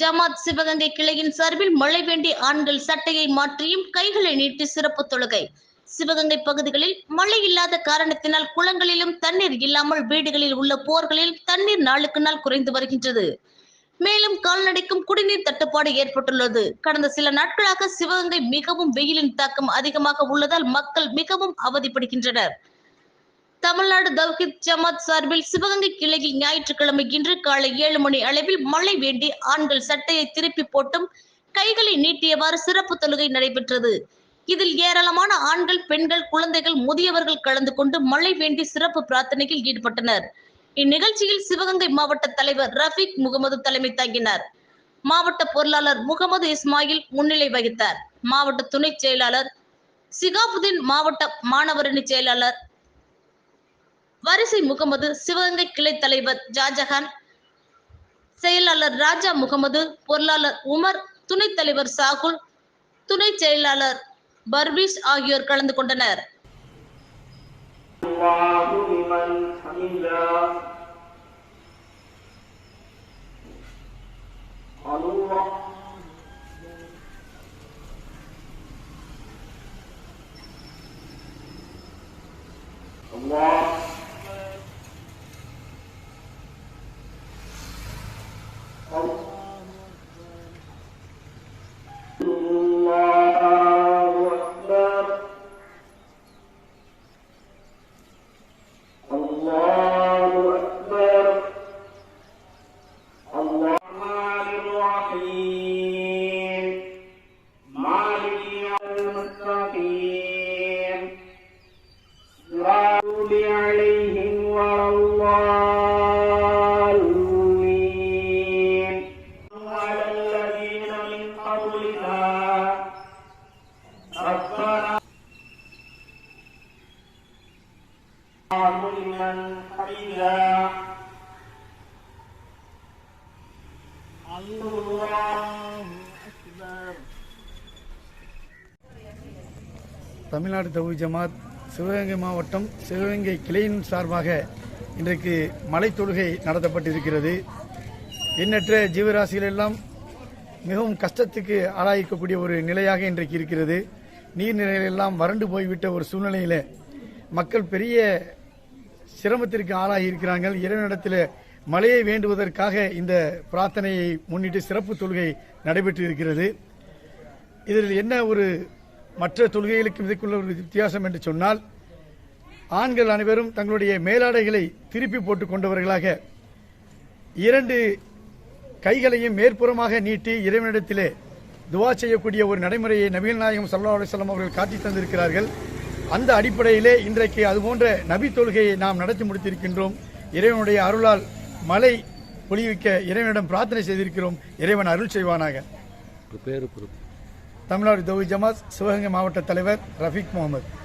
ஜமாத் சிவகங்கை கிளையின் சார்பில் மழை வேண்டி ஆண்கள் சட்டையை மாற்றியும் கைகளை நீட்டி சிறப்பு தொழுகை. சிவகங்கை பகுதிகளில் மழை இல்லாத காரணத்தினால் குளங்களிலும் தண்ணீர் இல்லாமல் வீடுகளில் உள்ள போர்களில் தண்ணீர் நாளுக்கு நாள் குறைந்து வருகின்றது. மேலும் கால்நடைக்கும் குடிநீர் தட்டுப்பாடு ஏற்பட்டுள்ளது. கடந்த சில நாட்களாக சிவகங்கை மிகவும் வெயிலின் தாக்கம் அதிகமாக உள்ளதால் மக்கள் மிகவும் அவதிப்படுகின்றனர். தமிழ்நாடு தவ்ஹித் ஜமாத் சார்பில் சிவகங்கை கிளையில் ஞாயிற்றுக்கிழமை இன்று காலை ஏழு மணி அளவில் மழை வேண்டி ஆண்கள் சட்டையை திருப்பி போட்டும் கைகளை நீட்டியவாறு சிறப்பு தொழுகை நடைபெற்றது. இதில் ஏராளமான ஆண்கள் பெண்கள் குழந்தைகள் முதியவர்கள் கலந்து கொண்டு மழை வேண்டி சிறப்பு பிரார்த்தனையில் ஈடுபட்டனர். இந்நிகழ்ச்சியில் சிவகங்கை மாவட்ட தலைவர் ரஃபீக் முகமது தலைமை தாங்கினார். மாவட்ட பொருளாளர் முகமது இஸ்மாயில் முன்னிலை வகித்தார். மாவட்ட துணை செயலாளர் சிகாபுதீன் மாவட்ட மாணவரணி செயலாளர் வரிசை முகமது சிவகங்கை கிளை தலைவர் ஜாஜஹான் செயலாளர் ராஜா முகமது பொருளாளர் உமர் துணைத் தலைவர் சாகுல் துணை செயலாளர் பர்வீஸ் ஆகியோர் கலந்து கொண்டனர். ربنا لمن حمده الله أكبر தமிழ்நாடு தவி ஜமாத் சிவகங்கை மாவட்டம் சிவகங்கை கிளையின் சார்பாக இன்றைக்கு மலை தொழுகை நடத்தப்பட்டிருக்கிறது எண்ணற்ற ஜீவராசிகள் எல்லாம் மிகவும் கஷ்டத்துக்கு ஆளாயிக்கக்கூடிய ஒரு நிலையாக இன்றைக்கு இருக்கிறது நீர்நிலைகள் எல்லாம் வறண்டு போய்விட்ட ஒரு சூழ்நிலையில் மக்கள் பெரிய சிரமத்திற்கு ஆளாகி இருக்கிறார்கள். இறைவனிடத்தில் மழையை வேண்டுவதற்காக இந்த பிரார்த்தனையை முன்னிட்டு சிறப்பு தொழுகை நடைபெற்று இருக்கிறது. இதில் என்ன ஒரு மற்ற தொழுகைகளுக்கும் இதுக்குள்ள ஒரு வித்தியாசம் என்று சொன்னால் ஆண்கள் அனைவரும் தங்களுடைய மேலாடைகளை திருப்பி போட்டுக் கொண்டவர்களாக இரண்டு கைகளையும் மேற்புறமாக நீட்டி இறைவனிடத்திலே துவா செய்யக்கூடிய ஒரு நடைமுறையை நபிகள் நாயகம் சல்லா அலுவலம் அவர்கள் காட்டி தந்திருக்கிறார்கள். அந்த அடிப்படையிலே இன்றைக்கு அதுபோன்ற நபி தொழுகையை நாம் நடத்தி முடித்திருக்கின்றோம். இறைவனுடைய அருளால் மழை பொழிவிக்க இறைவனிடம் பிரார்த்தனை செய்திருக்கிறோம். இறைவன் அருள் செய்வானாக. தமிழ்நாடு தௌஹி ஜமாத் சிவகங்கை மாவட்ட தலைவர் ரஃபீக் முகமது.